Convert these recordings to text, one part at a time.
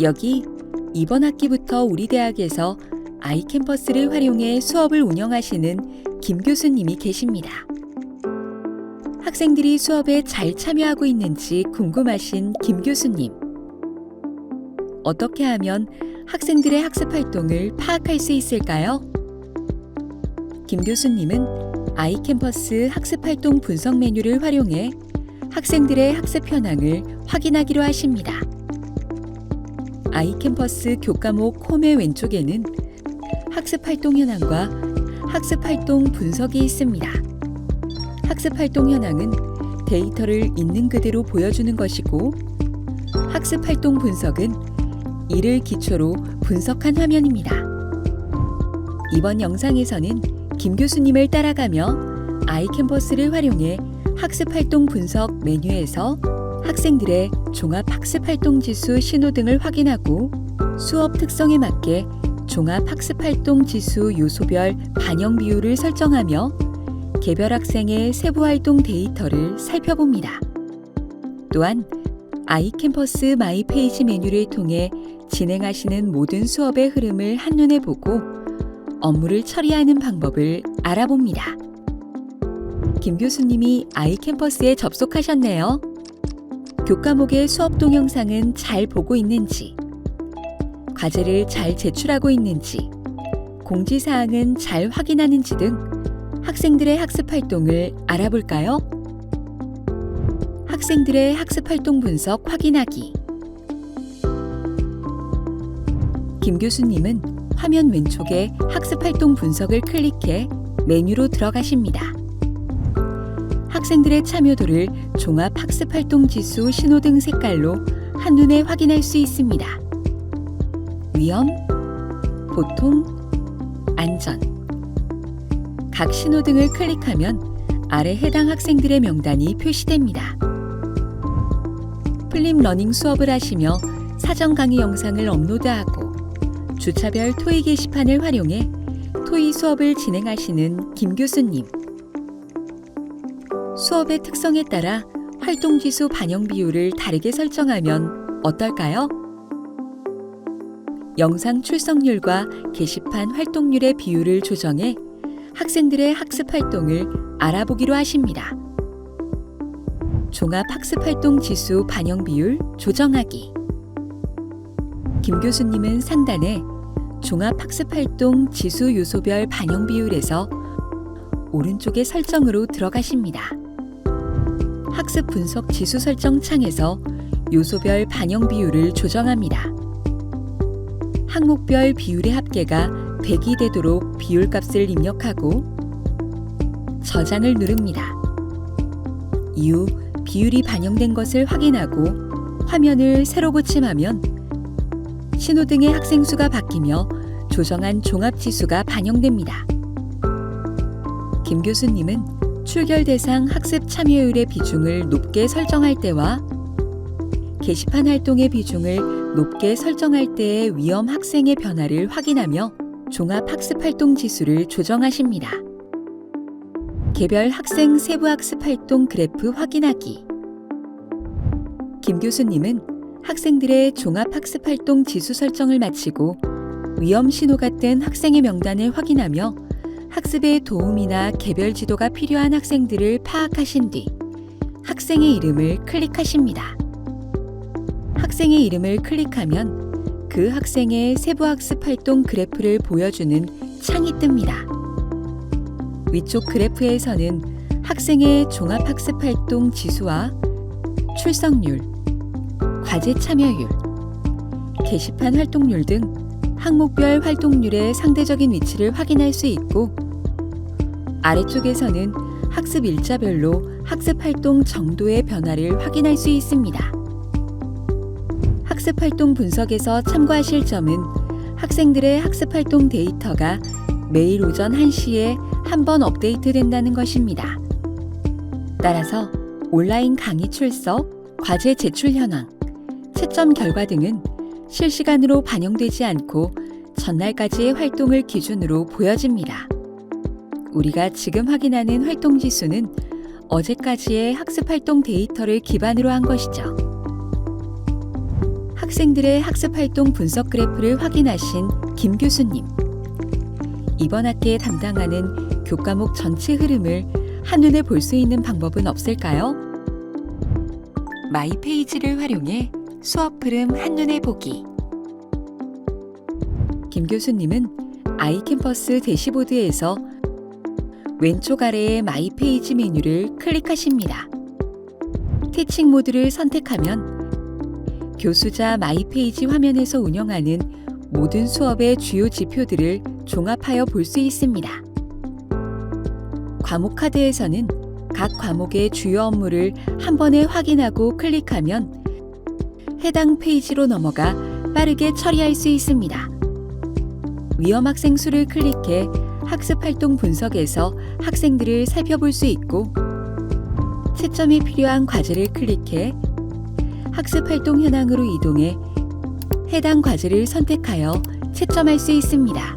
여기 이번 학기부터 우리 대학에서 아이캠퍼스를 활용해 수업을 운영하시는 김 교수님이 계십니다. 학생들이 수업에 잘 참여하고 있는지 궁금하신 김 교수님. 어떻게 하면 학생들의 학습 활동을 파악할 수 있을까요? 김 교수님은 아이캠퍼스 학습 활동 분석 메뉴를 활용해 학생들의 학습 현황을 확인하기로 하십니다. 아이캠퍼스 교과목 홈의 왼쪽에는 학습 활동 현황과 학습 활동 분석이 있습니다. 학습 활동 현황은 데이터를 있는 그대로 보여주는 것이고 학습 활동 분석은 이를 기초로 분석한 화면입니다. 이번 영상에서는 김 교수님을 따라가며 아이캠퍼스를 활용해 학습 활동 분석 메뉴에서 학생들의 종합 학습 활동 지수 신호 등을 확인하고 수업 특성에 맞게 종합 학습 활동 지수 요소별 반영 비율을 설정하며 개별 학생의 세부 활동 데이터를 살펴봅니다. 또한 아이캠퍼스 마이 페이지 메뉴를 통해 진행하시는 모든 수업의 흐름을 한눈에 보고 업무를 처리하는 방법을 알아봅니다. 김 교수님이 아이캠퍼스에 접속하셨네요. 교과목의 수업 동영상은 잘 보고 있는지, 과제를 잘 제출하고 있는지, 공지사항은 잘 확인하는지 등 학생들의 학습 활동을 알아볼까요? 학생들의 학습 활동 분석 확인하기. 김 교수님은 화면 왼쪽에 학습 활동 분석을 클릭해 메뉴로 들어가십니다. 학생들의 참여도를 종합 학습 활동 지수 신호등 색깔로 한눈에 확인할 수 있습니다. 위험, 보통, 안전. 각 신호등을 클릭하면 아래 해당 학생들의 명단이 표시됩니다. 플립 러닝 수업을 하시며 사전 강의 영상을 업로드하고 주차별 토의 게시판을 활용해 토의 수업을 진행하시는 김 교수님. 수업의 특성에 따라 활동 지수 반영 비율을 다르게 설정하면 어떨까요? 영상 출석률과 게시판 활동률의 비율을 조정해 학생들의 학습 활동을 알아보기로 하십니다. 종합 학습 활동 지수 반영 비율 조정하기. 김 교수님은 상단에 종합 학습 활동 지수 요소별 반영 비율에서 오른쪽의 설정으로 들어가십니다. 학습 분석 지수 설정 창에서 요소별 반영 비율을 조정합니다. 항목별 비율의 합계가 100이 되도록 비율 값을 입력하고 저장을 누릅니다. 이후 비율이 반영된 것을 확인하고 화면을 새로 고침하면 신호등의 학생 수가 바뀌며 조정한 종합 지수가 반영됩니다. 김 교수님은 출결 대상 학습 참여율의 비중을 높게 설정할 때와 게시판 활동의 비중을 높게 설정할 때의 위험 학생의 변화를 확인하며 종합 학습 활동 지수를 조정하십니다. 개별 학생 세부 학습 활동 그래프 확인하기. 김 교수님은 학생들의 종합 학습 활동 지수 설정을 마치고 위험 신호가 뜬 학생의 명단을 확인하며 학습에 도움이나 개별 지도가 필요한 학생들을 파악하신 뒤 학생의 이름을 클릭하십니다. 학생의 이름을 클릭하면 그 학생의 세부 학습 활동 그래프를 보여주는 창이 뜹니다. 위쪽 그래프에서는 학생의 종합 학습 활동 지수와 출석률, 과제 참여율, 게시판 활동률 등 항목별 활동률의 상대적인 위치를 확인할 수 있고 아래쪽에서는 학습 일자별로 학습 활동 정도의 변화를 확인할 수 있습니다. 학습 활동 분석에서 참고하실 점은 학생들의 학습 활동 데이터가 매일 오전 1시에 한 번 업데이트 된다는 것입니다. 따라서 온라인 강의 출석, 과제 제출 현황, 채점 결과 등은 실시간으로 반영되지 않고 전날까지의 활동을 기준으로 보여집니다. 우리가 지금 확인하는 활동 지수는 어제까지의 학습 활동 데이터를 기반으로 한 것이죠. 학생들의 학습 활동 분석 그래프를 확인하신 김 교수님. 이번 학기에 담당하는 교과목 전체 흐름을 한눈에 볼 수 있는 방법은 없을까요? 마이 페이지를 활용해 수업 흐름 한눈에 보기. 김 교수님은 아이캠퍼스 대시보드에서 왼쪽 아래의 마이 페이지 메뉴를 클릭하십니다. 티칭 모드를 선택하면 교수자 마이 페이지 화면에서 운영하는 모든 수업의 주요 지표들을 종합하여 볼 수 있습니다. 과목 카드에서는 각 과목의 주요 업무를 한 번에 확인하고 클릭하면 해당 페이지로 넘어가 빠르게 처리할 수 있습니다. 위험 학생 수를 클릭해 학습 활동 분석에서 학생들을 살펴볼 수 있고 채점이 필요한 과제를 클릭해 학습 활동 현황으로 이동해 해당 과제를 선택하여 채점할 수 있습니다.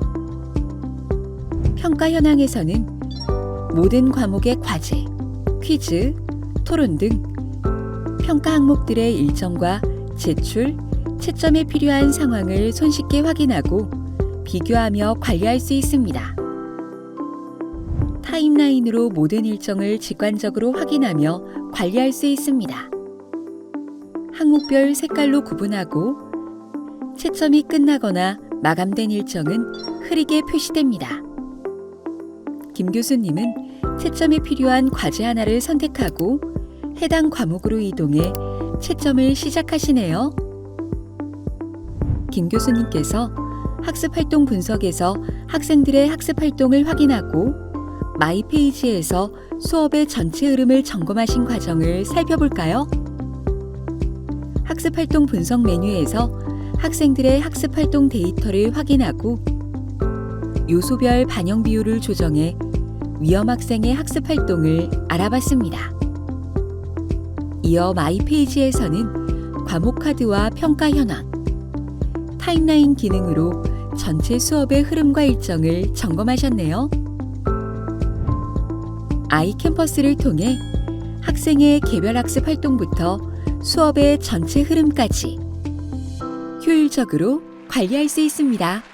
평가 현황에서는 모든 과목의 과제, 퀴즈, 토론 등 평가 항목들의 일정과 제출, 채점에 필요한 상황을 손쉽게 확인하고 비교하며 관리할 수 있습니다. 타임라인으로 모든 일정을 직관적으로 확인하며 관리할 수 있습니다. 항목별 색깔로 구분하고 채점이 끝나거나 마감된 일정은 흐리게 표시됩니다. 김 교수님은 채점이 필요한 과제 하나를 선택하고 해당 과목으로 이동해 채점을 시작하시네요. 김 교수님께서 학습 활동 분석에서 학생들의 학습 활동을 확인하고 마이 페이지에서 수업의 전체 흐름을 점검하신 과정을 살펴볼까요? 학습 활동 분석 메뉴에서 학생들의 학습 활동 데이터를 확인하고 요소별 반영 비율을 조정해 위험 학생의 학습 활동을 알아봤습니다. 이어 마이 페이지에서는 과목 카드와 평가 현황, 타임라인 기능으로 전체 수업의 흐름과 일정을 점검하셨네요. 아이 캠퍼스를 통해 학생의 개별 학습 활동부터 수업의 전체 흐름까지 효율적으로 관리할 수 있습니다.